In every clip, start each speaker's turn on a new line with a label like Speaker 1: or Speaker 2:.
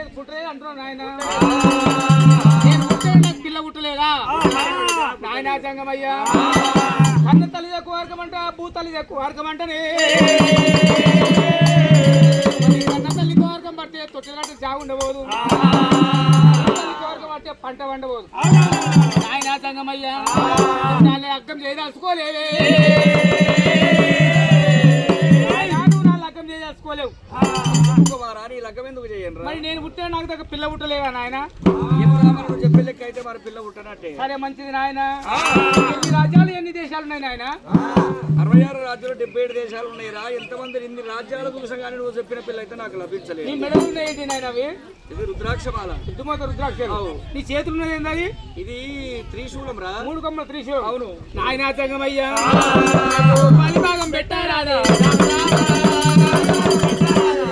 Speaker 1: పుట్టలేదు పుట్టలేదు అంటున్నాను నాయన. నేను పుట్టాను నాకు పిల్ల పుట్టలేదా? నాయన సంగమయ్యా కన్న తల్లి ఎక్కువ వర్గమంట భూ తల్లి ఎక్కువ వర్గమంటనే. మరి కన్న తల్లి కోరకం పడితే తొట్టినట్టు జాగు ఉండబోదు. తల్లి పడితే పంట వండబోదు నాయన సంగమయ్యా నాన్న అర్థం చేయదలుచుకోలేవే నాను నా లగ్గం
Speaker 2: ఎందుకు చేయండి
Speaker 1: మరి నేను పుట్టే నాకు దగ్గర పిల్ల పుట్టలేదా నాయన?
Speaker 2: చెప్పే లెక్క అయితే మరి పిల్ల పుట్టనట్టే.
Speaker 1: సరే మంచిది నాయన. ఎన్ని రాజ్యాలు ఎన్ని దేశాలు ఉన్నాయి నాయన?
Speaker 2: అరవై ఆరు రాజ్యాలు డెబ్బై ఏడు దేశాలు ఉన్నాయి రా. ఎంతమంది ఇన్ని రాజ్యాలు చూసాం కానీ నువ్వు చెప్పిన పిల్ల అయితే నాకు
Speaker 1: నీ
Speaker 2: లభించలేదు
Speaker 1: మెడలు ఉన్నాయి నాయన అవి?
Speaker 2: ఇది రుద్రాక్షమాల.
Speaker 1: సిద్ధమోత రుద్రాక్షలు. నీ చేతులు ఉన్నది ఏంది
Speaker 2: ఇది త్రిశూలం రా.
Speaker 1: మూడు కొమ్మల త్రిశూలం.
Speaker 2: అవును.
Speaker 1: నాయన సంగమయ్యా పని భాగం పెట్టారా
Speaker 3: Gracias.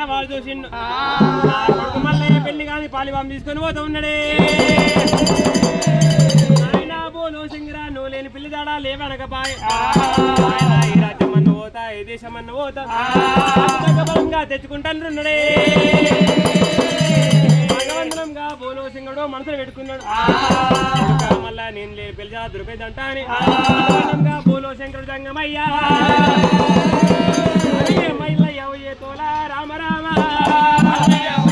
Speaker 3: శంకరుడు కళ్ళ వాళ్ళు చూసిండు కొడుకు మళ్ళీ పెళ్ళి కాని పాలిబాం తీసుకొని పోతా ఉన్నాడే. ఆయన బోలో సింగరా నువ్వు లేని పిల్లి దాడా లేవనక బాయ్ ఈ రాజ్యం అన్న పోతా ఏ దేశం అన్న పోతా. బలంగా తెచ్చుకుంటానున్నాడే భగవంతునంగా బోలో సింగుడు మనసులో పెట్టుకున్నాడు. మళ్ళా నేను లే పిలిచా దొరికేదంట అని. భగవంతునంగా బోలో శంకరుడు జంగమయ్యా అడిగే మైలయ్య తోలా. రామ రామ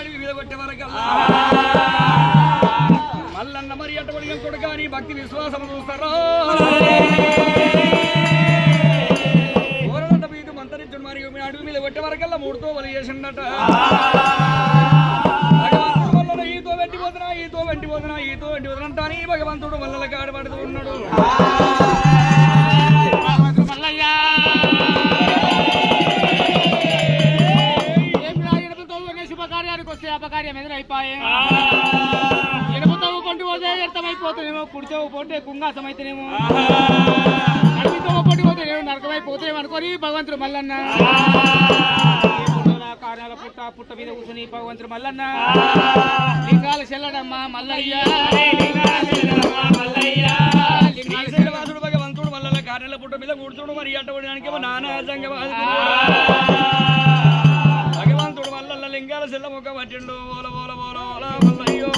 Speaker 3: అడివి విడగొట్టే వరకు. మల్లన్న మరి అటువంటి
Speaker 2: కొడుక నీ భక్తి విశ్వాసము చూస్తారా? మంతరించుడు మరి అడుగు మీద కొట్టే వరకల్లా మూడుతో వలి చేసిండట. ఈతో వెంటిపోతున్నా ఈతో వెంటిపోతున్నా ఈతో వెంటిపోతున్నా అంతా భగవంతుడు వల్ల కాడబడుతూ ఉన్నాడు.
Speaker 1: కార్యం ఎదురైపోయే ఎనుపుతావు కొంటి పోతే వ్యర్థమైపోతేనేమో కుడితావు పోతే కుంగాసం అయితేనేమో నడిపితో పొట్టి పోతేనేమో నరకమైపోతేనేమో భగవంతుడు మల్లన్న. కారణాల పుట్ట పుట్ట మీద కూర్చుని భగవంతుడు మల్లన్న. లింగాలు చెల్లడమ్మా మల్లయ్య.
Speaker 2: భగవంతుడు మల్లన్న కారణాల పుట్ట మీద కూర్చుడు మరి అట్టబడడానికి నానా సంగ లింగాల సెల్ల ముఖ పట్టిండు. ఓల ఓల ఓల ఓల మల్లయ్యో.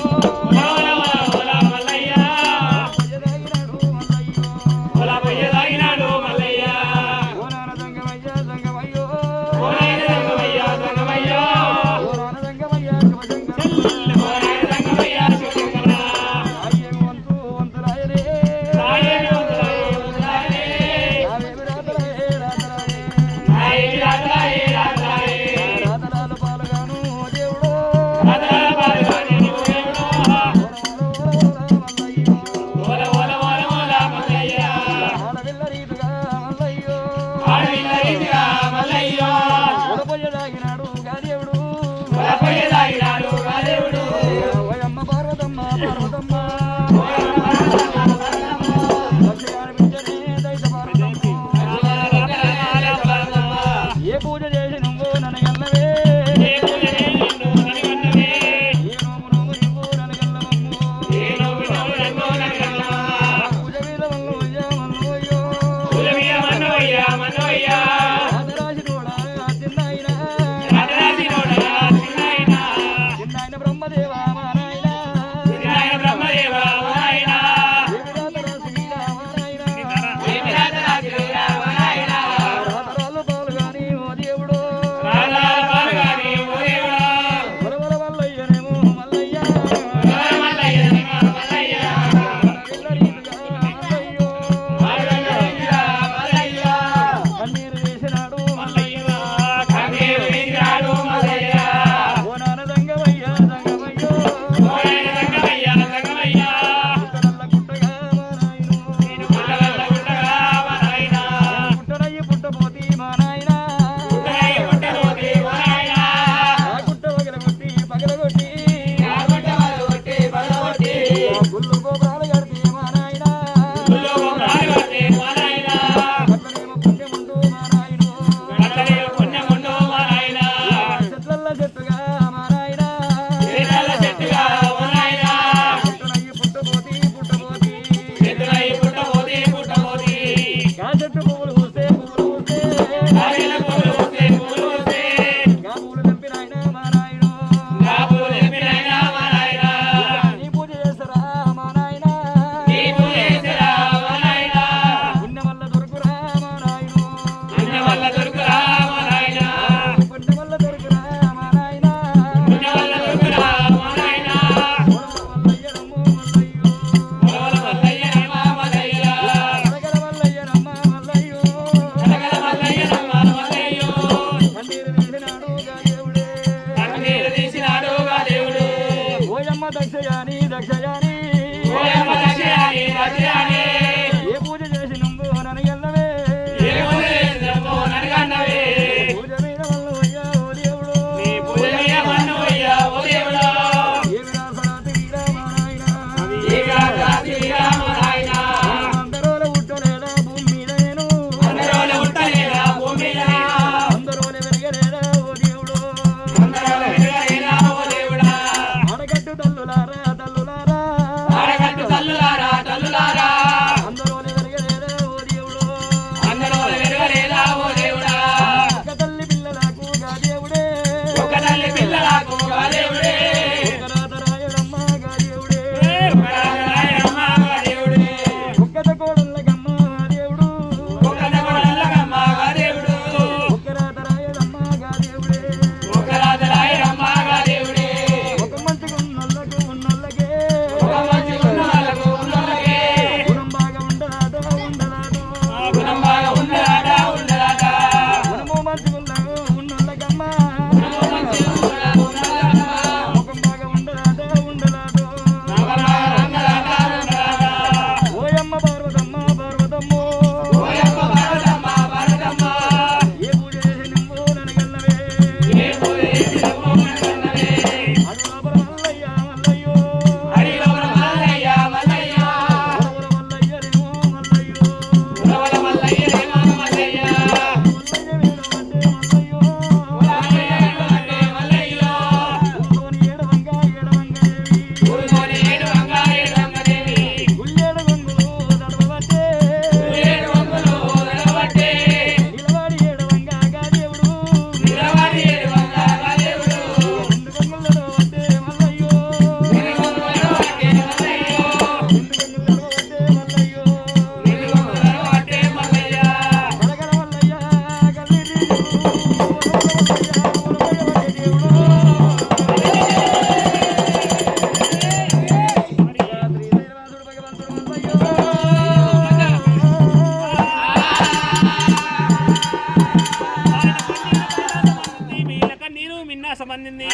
Speaker 3: సంబంధింది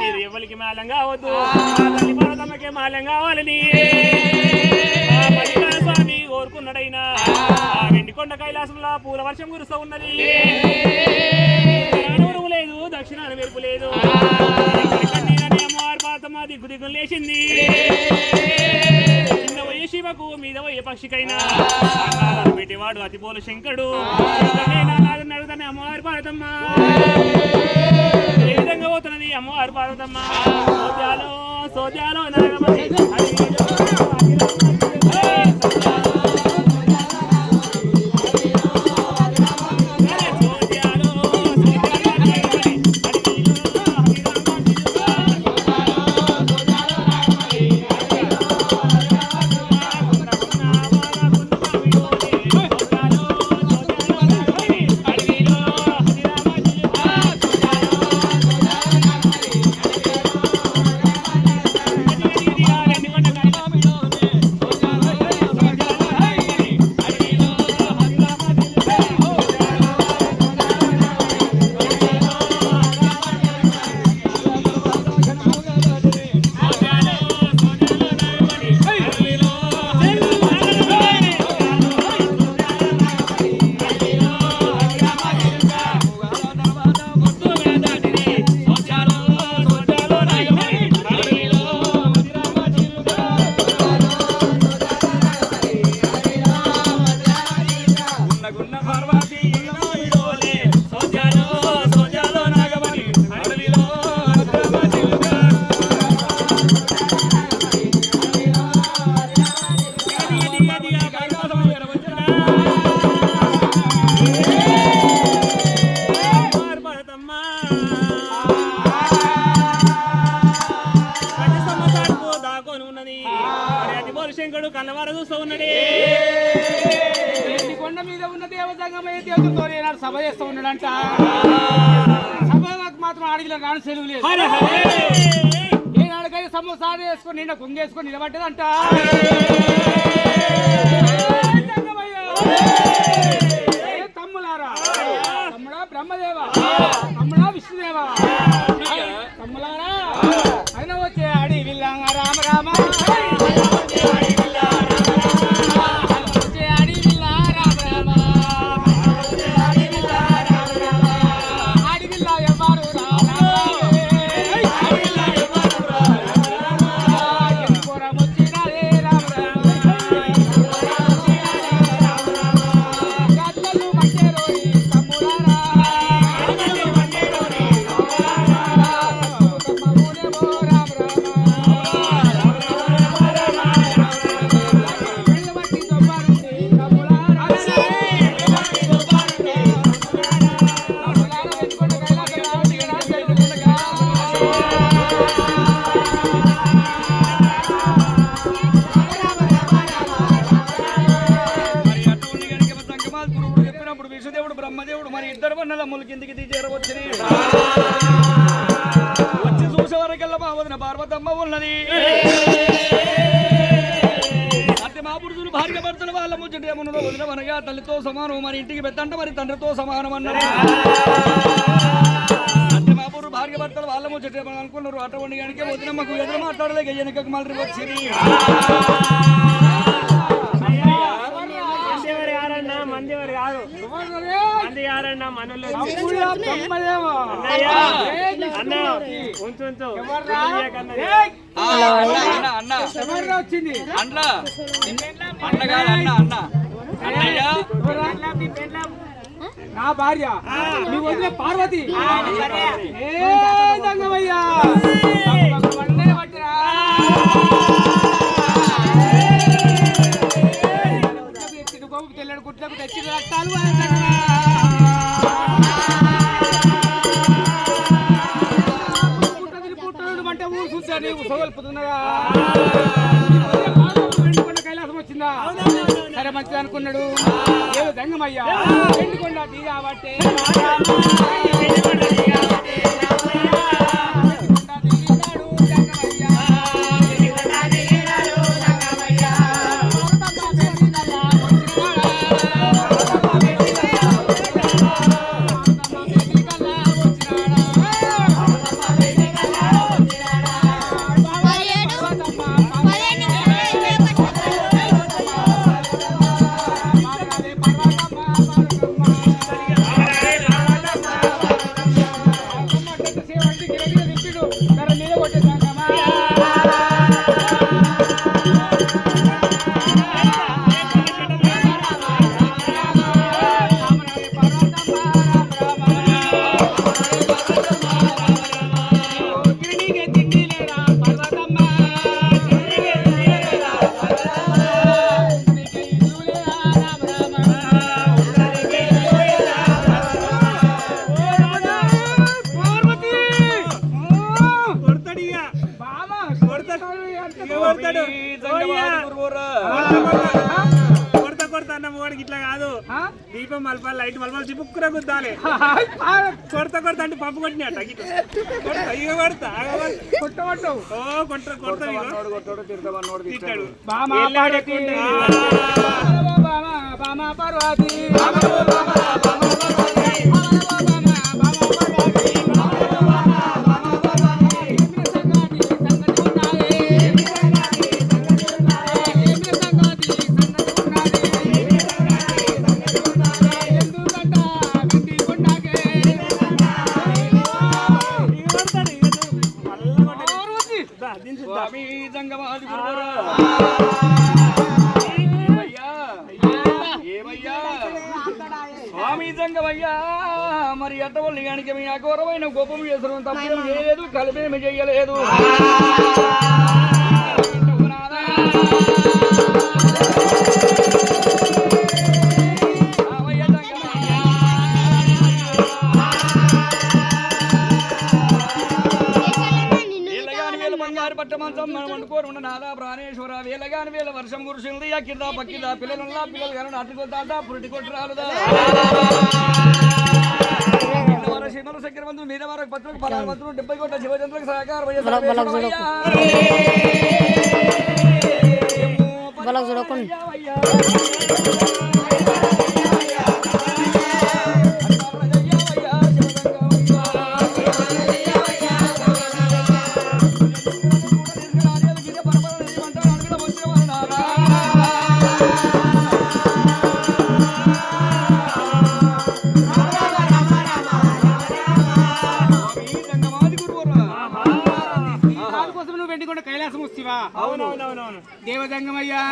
Speaker 3: నీరు ఎవరికి మాలం కావద్దు తల్లి పార్వతమ్మకే మాలం కావాలని స్వామి కోరుకున్నాడైనా వెండికొండ కైలాసంలో పూల వర్షం కురుస్తూ ఉన్నది లేదు దక్షిణాన మెరుపు లేదు పాతమ్మ దిగ్గు దిగ్గు లేచింది కింద పోయే శివకు మీద పోయే పక్షికైనా పెట్టేవాడు అతిపోల శంకరుడు శంకరుడైనా నాగని అమ్మవారి పార్వతమ్మ. ఏ విధంగా పోతున్నది అమ్మవారి పార్వతమ్మ? సోద్యాలో సోద్యాలో నాగమణి
Speaker 1: చేసుకుని నిన్న వేసుకొని నిలబడ్డదంట.
Speaker 2: తల్లితో సమానం మరి ఇంటికి పెద్దంట మరి తండ్రితో సమానం అన్నారు. అంటే మా పురు భార్య భర్తలు వాళ్ళ ముచ్చట అనుకున్నారు. అటువంటి గనుక వదిన మాకు ఎదురు మాట్లాడలేక వెనకకు మళ్ళీ
Speaker 1: బ్రహ్మదేవా?
Speaker 3: అన్న!
Speaker 2: అన్న అన్న అన్న. అన్న అన్న?
Speaker 1: నా భార్య నీ వదిలే పార్వతి ఏ దంగమయ్యా వండే పట్టిరా తెల్లడు గుట్లకు తెచ్చిన రక్తాలు
Speaker 3: Thank you. ఇట్లా కాదు
Speaker 1: ఆ?
Speaker 3: దీపం మలపాలి లైట్ మలపాలి చిపుక్కుర గుద్దాలి
Speaker 1: ఆ,
Speaker 3: కొడత కొడత అంటే పంపు కొట్టినట్ట కొడత ఇక కొడతా ఓ కొట్ట కొడతా తిట్టాడు
Speaker 1: బామా పార్వతి
Speaker 2: అనుకోరు చెయ్యలేదు ప్రాణేశ్వర. వీళ్ళగాని వీళ్ళ వర్షం కురిసింది. కింద పక్కిందా పిల్లలున్నా పిల్లలు కానీ అట్టుకొద్దాట పురిటి కొట్టురాలుదా సీమల చక్రవంతులు మీద వరకు పత్రులకు పలాలు మంత్రులు డెబ్బై కోట్ల శివచంద్రులకు సహకారం
Speaker 4: చూడకుండా
Speaker 1: దేవదంగమయ్యా